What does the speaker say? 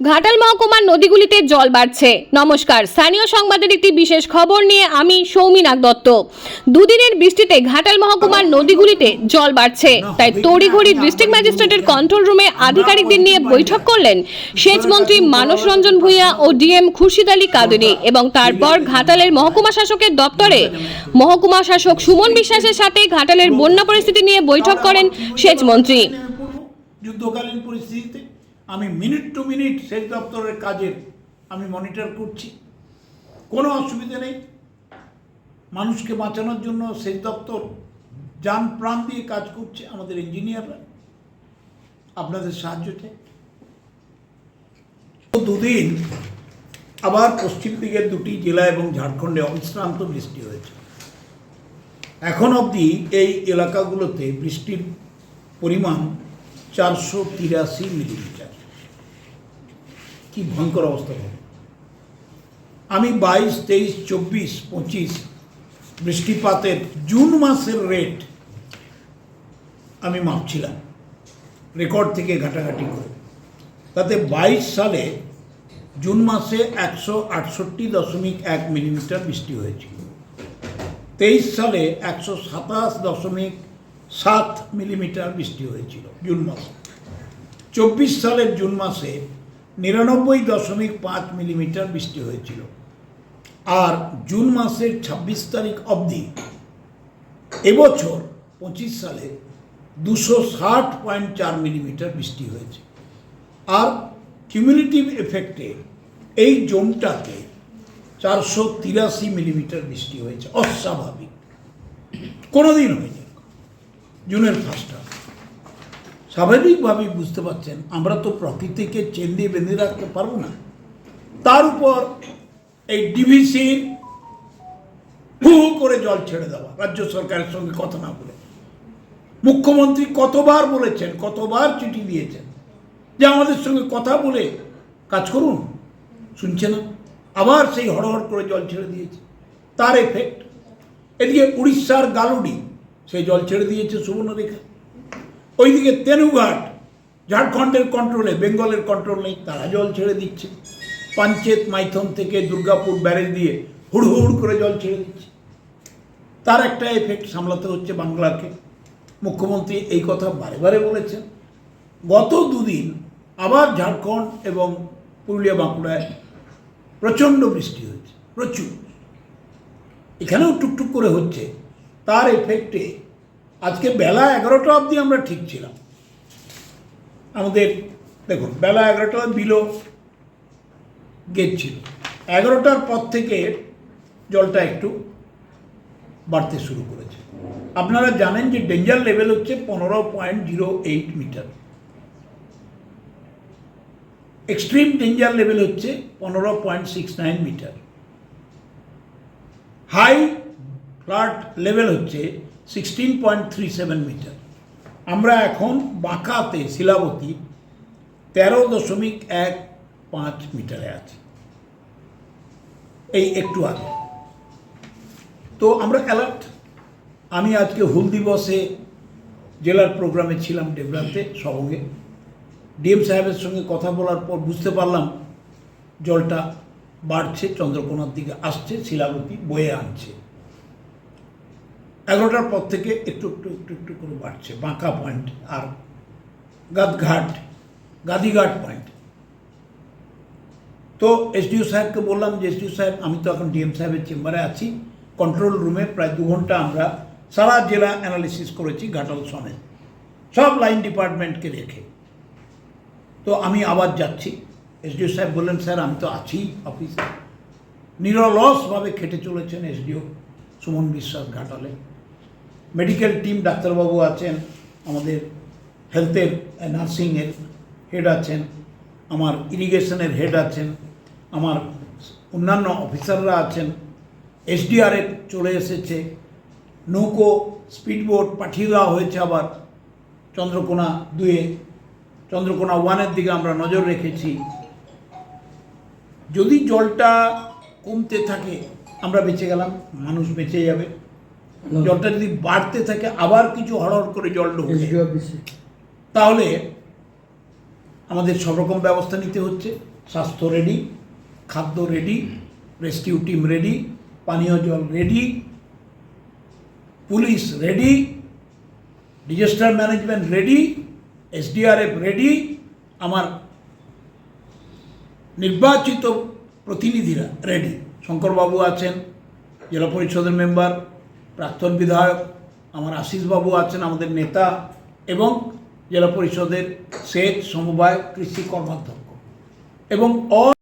ঘাটাল মহকুমার নদীগুলিতে জল বাড়ছে। নমস্কার। স্থানীয় সংবাদের একটি বিশেষ খবর নিয়ে আমি সৌমিনাগ দত্ত। দুদিনের বৃষ্টিতে ঘাটাল মহকুমার নদীগুলিতে জল বাড়ছে। তাই তড়িঘড়ি ডিস্ট্রিক্ট ম্যাজিস্ট্রেটের কন্ট্রোল রুমে আধিকারিকদের নিয়ে বৈঠক করলেন সেচ মন্ত্রী মানস রঞ্জন ভূঁইয়া ও ডিএম খুরশিদ আলী কাদেরি এবং তারপর ঘাটালের মহকুমা শাসকের দপ্তরে মহকুমা শাসক সুমন বিশ্বাসের সাথে ঘাটালের বন্যা পরিস্থিতি নিয়ে বৈঠক করেন সেচ মন্ত্রী। যুদ্ধকালীন পরিস্থিতিতে আমি মিনিট টু মিনিট সেচ দপ্তরের কাজের আমি মনিটর করছি। কোনো অসুবিধা নেই। মানুষকে বাঁচানোর জন্য সেচ দপ্তর যান প্রাণ দিয়ে কাজ করছে আমাদের ইঞ্জিনিয়াররা। আপনাদের সাহায্য চাই। দুদিন আবার পশ্চিম দিকের দুটি জেলা এবং ঝাড়খণ্ডে অবিশ্রান্ত বৃষ্টি হয়েছে। এখন অবধি এই এলাকাগুলোতে বৃষ্টির পরিমাণ চারশো তিরাশি মিলিমিটার। কি ভয়ঙ্কর অবস্থা হবে আমি বাইশ, তেইশ, চব্বিশ, পঁচিশ বৃষ্টিপাতের জুন মাসের রেট আমি মাপছিলাম। রেকর্ড থেকে ঘাটাঘাটি করে। তাতে বাইশ সালে জুন মাসে একশো আটষট্টি দশমিক এক মিলিমিটার বৃষ্টি হয়েছিল। তেইশ সালে একশো সাতাশ দশমিক সাত মিলিমিটার বৃষ্টি হয়েছিল জুন মাসে। চব্বিশ সালের জুন মাসে নিরানব্বই দশমিক পাঁচ মিলিমিটার বৃষ্টি হয়েছিল। আর জুন মাসের ছাব্বিশ তারিখ অবধি এবছর পঁচিশ সালে দুশো ষাট পয়েন্ট চার মিলিমিটার বৃষ্টি হয়েছে। আর কিউমিউনিটিভ এফেক্টে এই জোনটাতে চারশো তিরাশি মিলিমিটার বৃষ্টি হয়েছে। অস্বাভাবিক। কোনোদিন হয়নি। জুনের ফার্স্ট হাফ স্বাভাবিকভাবেই বুঝতে পারছেন, আমরা তো প্রকৃতিকে চেন দিয়ে বেঁধে রাখতে পারব না। তার উপর এই ডিভিসির হু হু করে জল ছেড়ে দেওয়া, রাজ্য সরকারের সঙ্গে কথা না বলে। মুখ্যমন্ত্রী কতবার বলেছেন, কতবার চিঠি দিয়েছেন যে আমাদের সঙ্গে কথা বলে কাজ করুন। শুনছে না? আবার সেই হড়হড় করে জল ছেড়ে দিয়েছে। তার এফেক্ট এদিকে উড়িষ্যার গালুডি সেই জল ছেড়ে দিয়েছে সুবর্ণরেখা। ওইদিকে তেনুঘাট, ঝাড়খণ্ডের কন্ট্রোলে বেঙ্গলের কন্ট্রোল তারা জল ছেড়ে দিচ্ছে। পাঞ্চেত মাইথন থেকে দুর্গাপুর ব্যারেজ দিয়ে হুড় হুড় করে জল ছেড়ে দিচ্ছে। তার একটা এফেক্ট সামলাতে হচ্ছে বাংলাকে। মুখ্যমন্ত্রী এই কথা বারে বারে বলেছেন। গত দুদিন আবার ঝাড়খণ্ড এবং পুরুলিয়া বাঁকুড়ায় প্রচণ্ড বৃষ্টি হয়েছে, প্রচুর। এখানেও টুকটুক করে হচ্ছে। তার এফেক্টে আজকে বেলা এগারোটা অবধি আমরা ঠিক ছিলাম। আমাদের, দেখুন, বেলা এগারোটা বিলো গেট ছিল। এগারোটার পর থেকে জলটা একটু বাড়তে শুরু করেছে। আপনারা জানেন যে ডেঞ্জার লেভেল হচ্ছে পনেরো point zero eight metre extreme danger level হচ্ছে পনেরো point six nine metre high flood level হচ্ছে sixteen point three seven metre আমরা এখন বাঁকাতে শিলাবতী তেরো দশমিক এক পাঁচ মিটারে আছি। এই একটু আগে। তো আমরা অ্যালার্ট আমি আজকে হুল দিবসে জেলার প্রোগ্রামে ছিলাম ডেবরাতে সবঙ্গে। ডিএম সাহেবের সঙ্গে কথা বলার পর বুঝতে পারলাম জলটা বাড়ছে, চন্দ্রকোনার দিকে আসছে, শিলাবতী বয়ে আনছে। এগারোটার পর থেকে একটু একটু একটু একটু করে বাড়ছে। বাঁকা পয়েন্ট আর গাদঘাট, গাদিঘাট পয়েন্ট তো এসডিও সাহেবকে বললাম যে, এসডিও সাহেব, আমি তো এখন ডিএম সাহেবের চেম্বারে আছি। কন্ট্রোল রুমে প্রায় দু ঘণ্টা আমরা সারা জেলা অ্যানালিসিস করেছি ঘাটাল সমেত সব লাইন ডিপার্টমেন্টকে রেখে তো আমি আবার যাচ্ছি। এসডিও সাহেব বললেন, স্যার, আমি তো আছি অফিসে নিরলসভাবে খেটে চলেছেন এসডিও সুমন বিশ্বাস ঘাটালে। মেডিকেল টিম ডাক্তারবাবু আছেন, আমাদের হেলথের নার্সিংয়ের হেড আছেন, আমার ইরিগেশনের হেড আছেন, আমার অন্যান্য অফিসাররা আছেন এসডিআরএফ চলে এসেছে, নৌকো স্পিডবোট পাঠিয়ে দেওয়া হয়েছে আবার, চন্দ্রকোনা দুয়ে, চন্দ্রকোনা ওয়ানের দিকে আমরা নজর রেখেছি। যদি জলটা কমতে থাকে, আমরা বেঁচে গেলাম, মানুষ বেঁচে যাবে। জলটা যদি বাড়তে থাকে আবার কিছু হড়হড় করে জল অফিসে তাহলে আমাদের সব রকম ব্যবস্থা নিতে হচ্ছে। স্বাস্থ্য রেডি খাদ্য রেডি রেস্কিউ টিম রেডি পানীয় জল ready police ready disaster management ready SDRF ready আমার নির্বাচিত প্রতিনিধিরা রেডি শঙ্করবাবু আছেন জেলা পরিষদের মেম্বার প্রাক্তন বিধায়ক আমার আশিসবাবু আছেন, আমাদের নেতা এবং জেলা পরিষদের সেচ সমবায় কৃষি কর্মাধ্যক্ষ। এবং অল